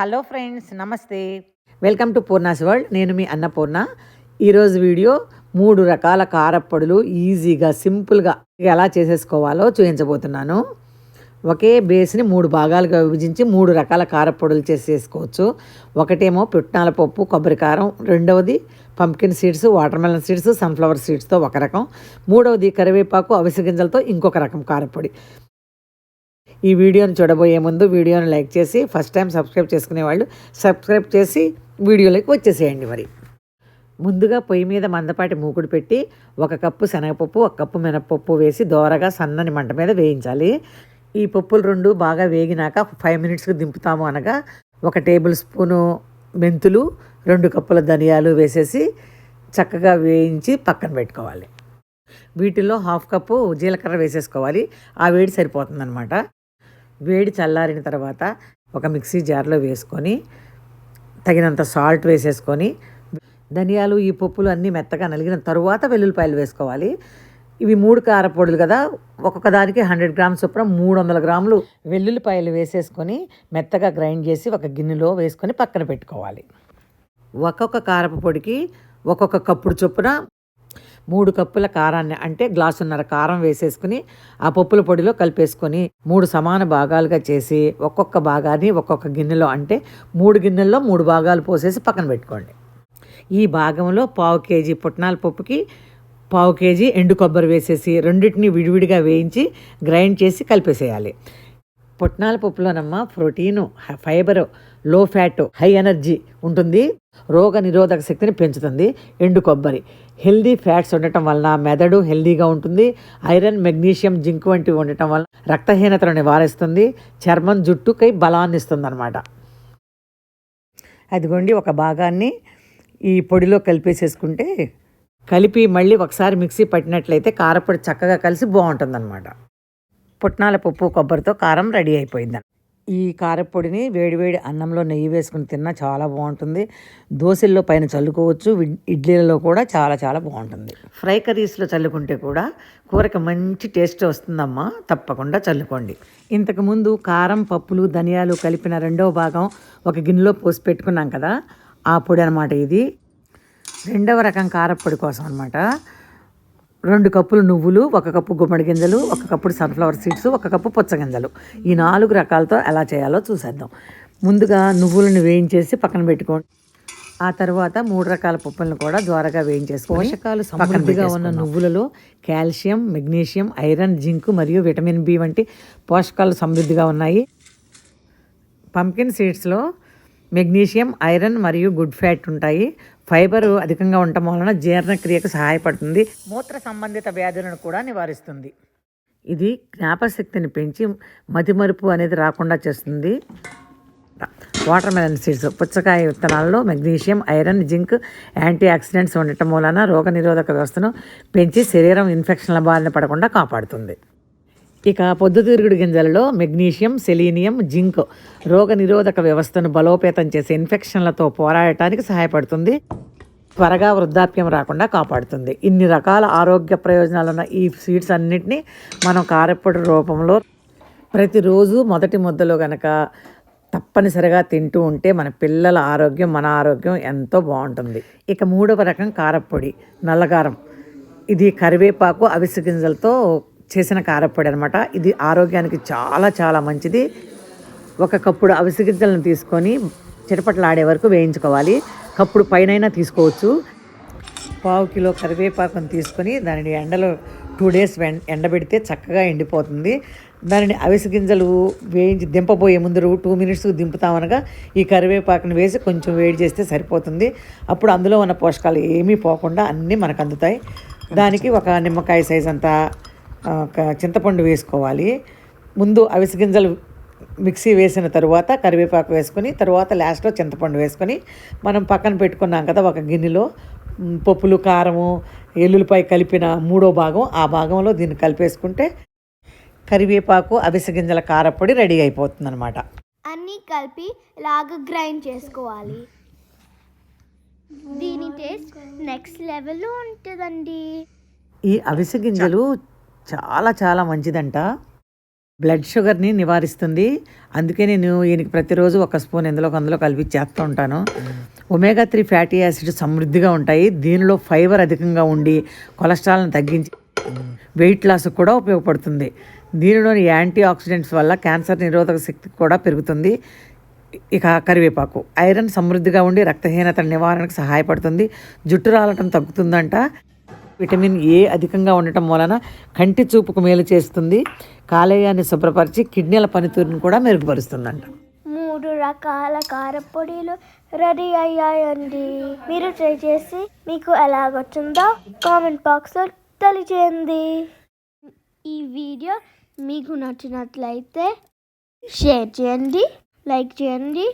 Hello friends నమస్తే. Welcome to Purna's world. నేను మీ అన్నపూర్ణ ఈరోజు వీడియో మూడు రకాల కారప్పొడులు ఈజీగా సింపుల్గా ఎలా చేసేసుకోవాలో చూపించబోతున్నాను. ఒకే బేస్ని మూడు భాగాలుగా విభజించి మూడు రకాల కారప్పొడులు చేసేసుకోవచ్చు. ఒకటేమో పుట్నాల పప్పు కొబ్బరి కారం. రెండవది pumpkin seeds watermelon seeds sunflower సీడ్స్తో ఒక రకం. మూడవది కరివేపాకు అవిసె గింజలతో ఇంకొక రకం కారప్పొడి. ఈ వీడియోని చూడబోయే ముందు వీడియోని లైక్ చేసి ఫస్ట్ టైం సబ్స్క్రైబ్ చేసుకునే వాళ్ళు సబ్స్క్రైబ్ చేసి వీడియోలోకి వచ్చేసేయండి మరి. ముందుగా పొయ్యి మీద మందపాటి మూకుడు పెట్టి ఒక కప్పు శనగపప్పు ఒక కప్పు మినపప్పు వేసి దోరగా సన్నని మంట మీద వేయించాలి. ఈ పప్పులు రెండు బాగా వేగినాక ఫైవ్ మినిట్స్కి దింపుతాము అనగా ఒక టేబుల్ స్పూను మెంతులు రెండు కప్పుల ధనియాలు వేసేసి చక్కగా వేయించి పక్కన పెట్టుకోవాలి. వీటిల్లో హాఫ్ కప్పు జీలకర్ర వేసేసుకోవాలి. ఆ వేడి సరిపోతుందనమాట వేడి చల్లారిన తర్వాత ఒక మిక్సీ జార్లో వేసుకొని తగినంత సాల్ట్ వేసేసుకొని ధనియాలు ఈ పప్పులు అన్నీ మెత్తగా నలిగిన తరువాత వెల్లుల్లిపాయలు వేసుకోవాలి. ఇవి మూడు కారపొడులు కదా ఒక్కొక్క దానికి హండ్రెడ్ గ్రామ్స్ చొప్పున మూడు వందల గ్రాములు వెల్లుల్లిపాయలు వేసేసుకొని మెత్తగా గ్రైండ్ చేసి ఒక గిన్నెలో వేసుకొని పక్కన పెట్టుకోవాలి. ఒక్కొక్క కారపు పొడికి ఒక్కొక్క కప్పుడు చొప్పున మూడు కప్పుల కారాన్ని అంటే గ్లాసున్నర కారం వేసేసుకుని ఆ పప్పుల పొడిలో కలిపేసుకొని మూడు సమాన భాగాలుగా చేసి ఒక్కొక్క భాగాన్ని ఒక్కొక్క గిన్నెలో అంటే మూడు గిన్నెల్లో మూడు భాగాలు పోసేసి పక్కన పెట్టుకోండి. ఈ భాగంలో పావు కేజీ పుట్నాల పప్పుకి పావు కేజీ ఎండు కొబ్బరి వేసేసి రెండింటిని విడివిడిగా వేయించి గ్రైండ్ చేసి కలిపేసేయాలి. పుట్నాల పప్పులోనమ్మ protein fibre low fat high energy ఉంటుంది. రోగ నిరోధక శక్తిని పెంచుతుంది. ఎండు కొబ్బరి. హెల్దీ ఫ్యాట్స్ ఉండటం వలన మెదడు హెల్దీగా ఉంటుంది. ఐరన్ మెగ్నీషియం జింక్ వంటివి ఉండటం వలన రక్తహీనతను నివారిస్తుంది. చర్మం జుట్టుకై బలాన్ని ఇస్తుంది అనమాట అదిగోండి ఒక భాగాన్ని ఈ పొడిలో కలిపేసేసుకుంటే కలిపి మళ్ళీ ఒకసారి మిక్సీ పట్టినట్లయితే కారపొడి చక్కగా కలిసి బాగుంటుందన్నమాట. పుట్నాల పప్పు కొబ్బరితో కారం రెడీ అయిపోయింది ఈ కారపొడిని వేడివేడి అన్నంలో నెయ్యి వేసుకుని తిన్నా చాలా బాగుంటుంది. దోశల్లో పైన చల్లుకోవచ్చు. ఇడ్లీలలో కూడా చాలా చాలా బాగుంటుంది. ఫ్రై కర్రీస్లో చల్లుకుంటే కూడా కూరకి మంచి టేస్ట్ వస్తుందమ్మా. తప్పకుండా చల్లుకోండి. ఇంతకుముందు కారం పప్పులు ధనియాలు కలిపిన రెండవ భాగం ఒక గిన్నెలో పోసి పెట్టుకున్నాం కదా. ఆ పొడి అనమాట ఇది. రెండవ రకం కారప్పొడి కోసం అనమాట రెండు కప్పులు నువ్వులు ఒక కప్పు గుమ్మడి గింజలు ఒక కప్పుడు సన్ఫ్లవర్ సీడ్స్ ఒక కప్పు పుచ్చగింజలు ఈ నాలుగు రకాలతో ఎలా చేయాలో చూసేద్దాం. ముందుగా నువ్వులను వేయించేసి పక్కన పెట్టుకోండి. ఆ తర్వాత మూడు రకాల పప్పులను కూడా ద్వారగా వేయించేసి పోషకాలు సమృద్ధిగా ఉన్న నువ్వులలో కాల్షియం మెగ్నీషియం ఐరన్ జింక్ మరియు విటమిన్ బి వంటి పోషకాలు సమృద్ధిగా ఉన్నాయి. పంకిన్ సీడ్స్లో మెగ్నీషియం ఐరన్ మరియు గుడ్ ఫ్యాట్ ఉంటాయి. ఫైబర్ అధికంగా ఉండటం వలన జీర్ణక్రియకు సహాయపడుతుంది. మూత్ర సంబంధిత వ్యాధులను కూడా నివారిస్తుంది. ఇది జ్ఞాపశక్తిని పెంచి మతిమరుపు అనేది రాకుండా చేస్తుంది. వాటర్ మెలన్ సీడ్స్ పుచ్చకాయ విత్తనాల్లో magnesium iron zinc antioxidants ఉండటం వలన రోగనిరోధక వ్యవస్థను పెంచి శరీరం ఇన్ఫెక్షన్ల బారిన పడకుండా కాపాడుతుంది. ఇక పొద్దుతిరుగుడు గింజలలో మెగ్నీషియం సెలీనియం జింక్ రోగ నిరోధక వ్యవస్థను బలోపేతం చేసే ఇన్ఫెక్షన్లతో పోరాడటానికి సహాయపడుతుంది. త్వరగా వృద్ధాప్యం రాకుండా కాపాడుతుంది. ఇన్ని రకాల ఆరోగ్య ప్రయోజనాలు ఉన్న ఈ సీడ్స్ అన్నిటినీ మనం కారప్పొడి రూపంలో ప్రతిరోజు మొదటి ముద్దలో గనక తప్పనిసరిగా తింటూ ఉంటే మన పిల్లల ఆరోగ్యం మన ఆరోగ్యం ఎంతో బాగుంటుంది. ఇక మూడవ రకం కారప్పొడి నల్లగారం. ఇది కరివేపాకు అవిసె గింజలతో చేసిన కారప్పొడి అనమాట ఇది ఆరోగ్యానికి చాలా చాలా మంచిది. ఒక కప్పుడు అవిసె గింజలను తీసుకొని చిటపట్లాడే వరకు వేయించుకోవాలి. కప్పుడు పైనైనా తీసుకోవచ్చు. పావు కిలో కరివేపాకును తీసుకొని దానిని ఎండలో టూ డేస్ ఎండబెడితే చక్కగా ఎండిపోతుంది. దానిని అవిసి గింజలు వేయించి దింపబోయే ముందు టూ మినిట్స్ దింపుతామనగా ఈ కరివేపాకును వేసి కొంచెం వేడి చేస్తే సరిపోతుంది. అప్పుడు అందులో ఉన్న పోషకాలు ఏమీ పోకుండా అన్నీ మనకు అందుతాయి. దానికి ఒక నిమ్మకాయ సైజ్ అంతా చింతపండు వేసుకోవాలి. ముందు అవిసె గింజలు మిక్సీ వేసిన తరువాత కరివేపాకు వేసుకొని తరువాత లాస్ట్లో చింతపండు వేసుకొని మనం పక్కన పెట్టుకున్నాం కదా ఒక గిన్నెలో. పప్పులు కారము ఎల్లుల్లిపాయ కలిపిన మూడో భాగం ఆ భాగంలో దీన్ని కలిపేసుకుంటే కరివేపాకు అవిసె గింజల కారపొడి రెడీ అయిపోతుంది అనమాట అన్నీ కలిపి ఇలాగ గ్రైండ్ చేసుకోవాలి. దీని టేస్ట్ నెక్స్ట్ లెవెల్లో ఉంటుందండి. ఈ అవిసె గింజలు చాలా చాలా మంచిదంట. బ్లడ్ షుగర్ని నివారిస్తుంది. అందుకే నేను ఈయనకి ప్రతిరోజు ఒక స్పూన్ ఎందులో అందులో కలిపి చేస్తూ ఉంటాను. ఒమేగా త్రీ ఫ్యాటీ యాసిడ్ సమృద్ధిగా ఉంటాయి. దీనిలో ఫైబర్ అధికంగా ఉండి కొలెస్ట్రాల్ని తగ్గించి వెయిట్ లాస్ కూడా ఉపయోగపడుతుంది. దీనిలోని యాంటీ ఆక్సిడెంట్స్ వల్ల క్యాన్సర్ నిరోధక శక్తి కూడా పెరుగుతుంది. ఇక కరివేపాకు. ఐరన్ సమృద్ధిగా ఉండి రక్తహీనత నివారణకు సహాయపడుతుంది. జుట్టు రాలటం తగ్గుతుందంట. విటమిన్ ఏ అధికంగా ఉండటం వలన కంటి చూపుకు మేలు చేస్తుంది. కాలేయాన్ని శుభ్రపరిచి కిడ్నీల పనితీరును కూడా మెరుగుపరుస్తుందంట. మూడు రకాల కారపొడిలు రెడీ అయ్యాయండి. మీరు ట్రై చేసి మీకు ఎలాగొచ్చిందో కామెంట్ బాక్స్లో తెలియజేయండి. ఈ వీడియో మీకు నచ్చినట్లయితే షేర్ చేయండి లైక్ చేయండి.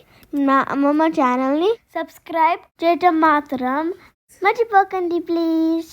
నా అమ్మమ్మ ఛానల్ని సబ్స్క్రైబ్ చేయటం మాత్రం మర్చిపోకండి ప్లీజ్.